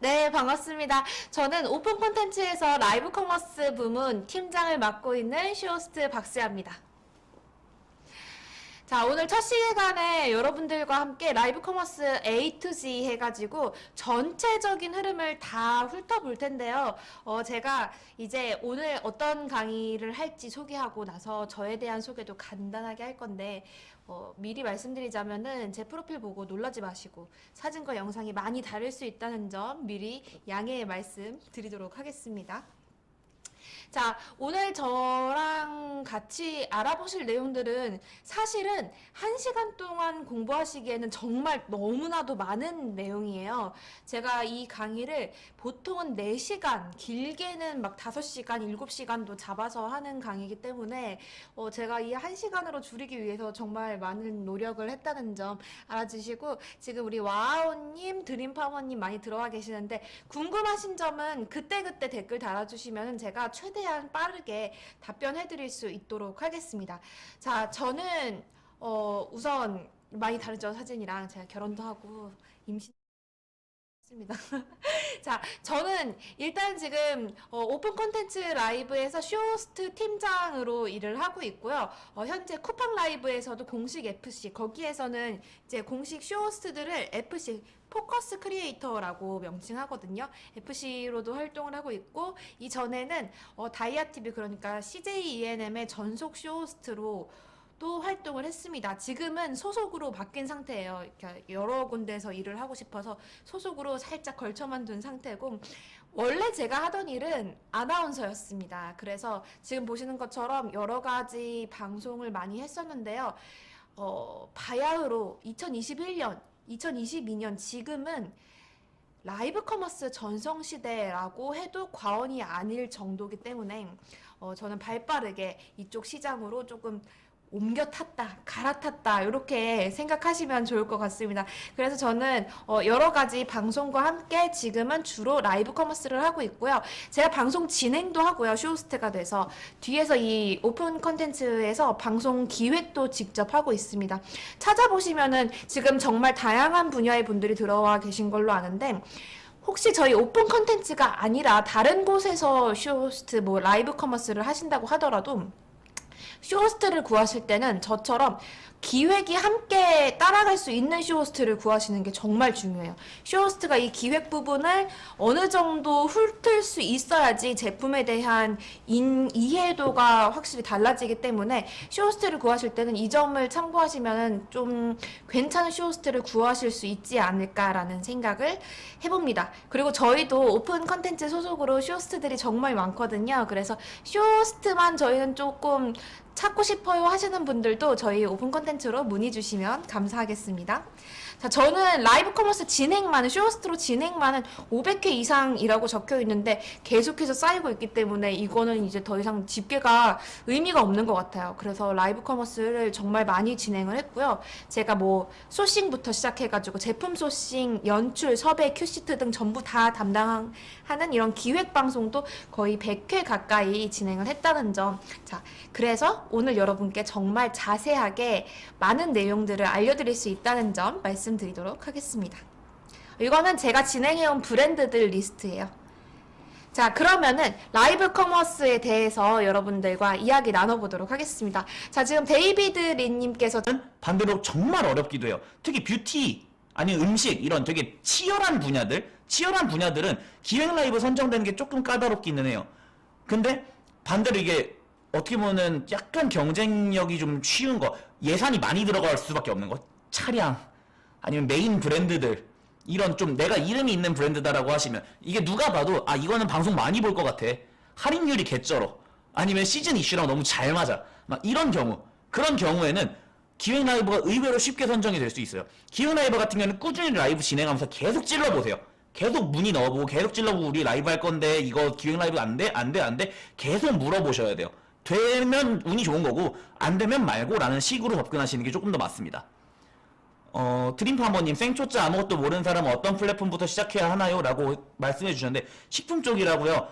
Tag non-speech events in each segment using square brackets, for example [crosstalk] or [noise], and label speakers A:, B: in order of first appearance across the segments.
A: 네, 반갑습니다. 저는 오픈 콘텐츠에서 라이브 커머스 부문 팀장을 맡고 있는 쇼호스트 박수야입니다. 자, 오늘 첫 시간에 여러분들과 함께 라이브 커머스 A to Z 해가지고 전체적인 흐름을 다 훑어볼 텐데요. 어, 제가 이제 오늘 어떤 강의를 할지 소개하고 나서 저에 대한 소개도 간단하게 할 건데, 어, 미리 말씀드리자면은 제 프로필 보고 놀라지 마시고 사진과 영상이 많이 다를 수 있다는 점 미리 양해의 말씀 드리도록 하겠습니다. 자, 오늘 저랑 같이 알아보실 내용들은 사실은 한 시간 동안 공부하시기에는 정말 너무나도 많은 내용이에요. 제가 이 강의를 보통은 4시간, 길게는 막 5시간, 7시간도 잡아서 하는 강의이기 때문에 어, 제가 이한 시간으로 줄이기 위해서 정말 많은 노력을 했다는 점 알아주시고 지금 우리 와우님, 드림파머님 많이 들어와 계시는데 궁금하신 점은 그때그때 댓글 달아주시면 제가 최대 한 빠르게 답변해 드릴 수 있도록 하겠습니다. 자, 저는 어, 우선 많이 다르죠, 사진이랑. 제가 결혼도 하고 임신 했습니다. [laughs] 자, 저는 일단 지금 어, 오픈 콘텐츠 라이브에서 쇼호스트 팀장으로 일을 하고 있고요. 어, 현재 쿠팡 라이브에서도 공식 FC, 거기에서는 이제 공식 쇼호스트들을 FC 포커스 크리에이터라고 명칭하거든요. FC로도 활동을 하고 있고 이전에는 어, 다이아 TV 그러니까 CJ ENM의 전속 쇼호스트로 또 활동을 했습니다. 지금은 소속으로 바뀐 상태예요. 이렇게 여러 군데서 일을 하고 싶어서 소속으로 살짝 걸쳐만 둔 상태고 원래 제가 하던 일은 아나운서였습니다. 그래서 지금 보시는 것처럼 여러 가지 방송을 많이 했었는데요. 어, 바야흐로 2021년, 2022년 지금은 라이브 커머스 전성시대라고 해도 과언이 아닐 정도기 때문에 어, 저는 발 빠르게 이쪽 시장으로 조금 옮겨 탔다, 갈아탔다, 이렇게 생각하시면 좋을 것 같습니다. 그래서 저는 어, 여러 가지 방송과 함께 지금은 주로 라이브 커머스를 하고 있고요. 제가 방송 진행도 하고요. 쇼호스트가 돼서 뒤에서 이 오픈 컨텐츠에서 방송 기획도 직접 하고 있습니다. 찾아보시면은 지금 정말 다양한 분야의 분들이 들어와 계신 걸로 아는데 혹시 저희 오픈 컨텐츠가 아니라 다른 곳에서 쇼호스트 뭐 라이브 커머스를 하신다고 하더라도 쇼호스트를 구하실 때는 저처럼 기획이 함께 따라갈 수 있는 쇼호스트를 구하시는 게 정말 중요해요. 쇼호스트가 이 기획 부분을 어느 정도 훑을 수 있어야지 제품에 대한 인, 이해도가 확실히 달라지기 때문에 쇼호스트를 구하실 때는 이 점을 참고하시면 좀 괜찮은 쇼호스트를 구하실 수 있지 않을까라는 생각을 해봅니다. 그리고 저희도 오픈 컨텐츠 소속으로 쇼호스트들이 정말 많거든요. 그래서 쇼호스트만 저희는 조금 찾고 싶어요 하시는 분들도 저희 오픈 컨텐츠로 문의 주시면 감사하겠습니다. 자, 저는 라이브 커머스 진행만은, 쇼호스트로 진행만은 500회 이상이라고 적혀 있는데 계속해서 쌓이고 있기 때문에 이거는 이제 더 이상 집계가 의미가 없는 것 같아요. 그래서 라이브 커머스를 정말 많이 진행을 했고요. 제가 뭐 소싱부터 시작해가지고 제품 소싱, 연출, 섭외, 큐시트 등 전부 다 담당하는 이런 기획 방송도 거의 100회 가까이 진행을 했다는 점. 자, 그래서 오늘 여러분께 정말 자세하게 많은 내용들을 알려드릴 수 있다는 점 말씀 드리도록 하겠습니다. 이거는 제가 진행해온 브랜드들 리스트예요. 자, 그러면은 라이브 커머스에 대해서 여러분들과 이야기 나눠보도록 하겠습니다. 자, 지금 데이비드 린님께서
B: 반대로 정말 어렵기도 해요. 특히 뷰티 아니면 음식 이런 되게 치열한 분야들, 치열한 분야들은 기획 라이브 선정되는 게 조금 까다롭기는 해요. 근데 반대로 이게 어떻게 보면은 약간 경쟁력이 좀 쉬운 거, 예산이 많이 들어갈 수밖에 없는 거, 차량 아니면 메인 브랜드들. 이런 좀 내가 이름이 있는 브랜드다라고 하시면 이게 누가 봐도 아 이거는 방송 많이 볼 것 같아. 할인율이 개쩔어. 아니면 시즌 이슈랑 너무 잘 맞아. 막 이런 경우. 그런 경우에는 기획 라이브가 의외로 쉽게 선정이 될 수 있어요. 기획 라이브 같은 경우는 꾸준히 라이브 진행하면서 계속 찔러보세요. 계속 문의 넣어보고 계속 찔러보고 우리 라이브 할 건데 이거 기획 라이브 안 돼? 안 돼? 안 돼? 계속 물어보셔야 돼요. 되면 운이 좋은 거고 안 되면 말고 라는 식으로 접근하시는 게 조금 더 맞습니다 어, 드림파머님, 생초짜 아무것도 모르는 사람은 어떤 플랫폼부터 시작해야 하나요? 라고 말씀해 주셨는데, 식품 쪽이라고요.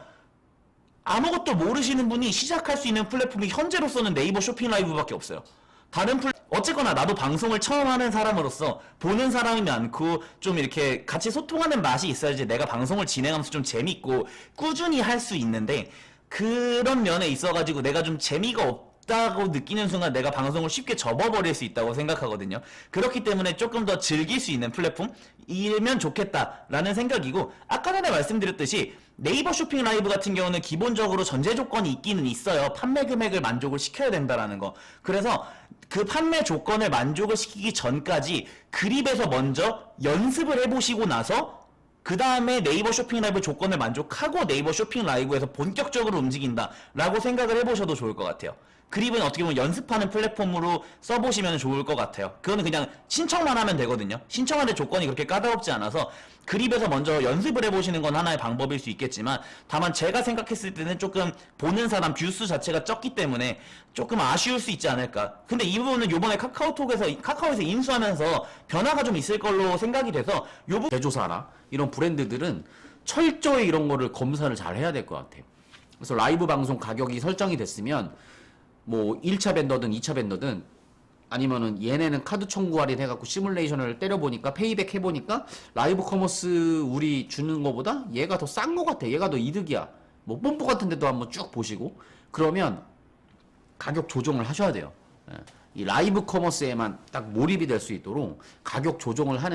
B: 아무것도 모르시는 분이 시작할 수 있는 플랫폼이 현재로서는 네이버 쇼핑 라이브밖에 없어요. 다른 플 어쨌거나 나도 방송을 처음 하는 사람으로서 보는 사람이 많고 좀 이렇게 같이 소통하는 맛이 있어야지 내가 방송을 진행하면서 좀 재밌고 꾸준히 할 수 있는데 그런 면에 있어가지고 내가 좀 재미가 없 다고 느끼는 순간 내가 방송을 쉽게 접어버릴 수 있다고 생각하거든요. 그렇기 때문에 조금 더 즐길 수 있는 플랫폼이면 좋겠다라는 생각이고 아까 전에 말씀드렸듯이 네이버 쇼핑 라이브 같은 경우는 기본적으로 전제 조건이 있기는 있어요. 판매 금액을 만족을 시켜야 된다라는 거. 그래서 그 판매 조건을 만족을 시키기 전까지 그립에서 먼저 연습을 해보시고 나서 그 다음에 네이버 쇼핑 라이브 조건을 만족하고 네이버 쇼핑 라이브에서 본격적으로 움직인다 라고 생각을 해보셔도 좋을 것 같아요. 그립은 어떻게 보면 연습하는 플랫폼으로 써보시면 좋을 것 같아요. 그거는 그냥 신청만 하면 되거든요. 신청하는 조건이 그렇게 까다롭지 않아서 그립에서 먼저 연습을 해보시는 건 하나의 방법일 수 있겠지만 다만 제가 생각했을 때는 조금 보는 사람 뷰수 자체가 적기 때문에 조금 아쉬울 수 있지 않을까. 근데 이 부분은 요번에 카카오톡에서 카카오에서 인수하면서 변화가 좀 있을 걸로 생각이 돼서 요 부...
C: 제조사나 이런 브랜드들은 철저히 이런 거를 검사를 잘 해야 될 것 같아요. 그래서 라이브 방송 가격이 설정이 됐으면 뭐 1차 벤더든 2차 벤더든 아니면은 얘네는 카드 청구 할인 해갖고 시뮬레이션을 때려보니까 페이백 해보니까 라이브 커머스 우리 주는 거보다 얘가 더 싼 거 같아. 얘가 더 이득이야. 뭐 뽐뿌 같은 데도 한번 쭉 보시고 그러면 가격 조정을 하셔야 돼요. 예. 이 라이브 커머스에만 딱 몰입이 될 수 있도록 가격 조정을 하는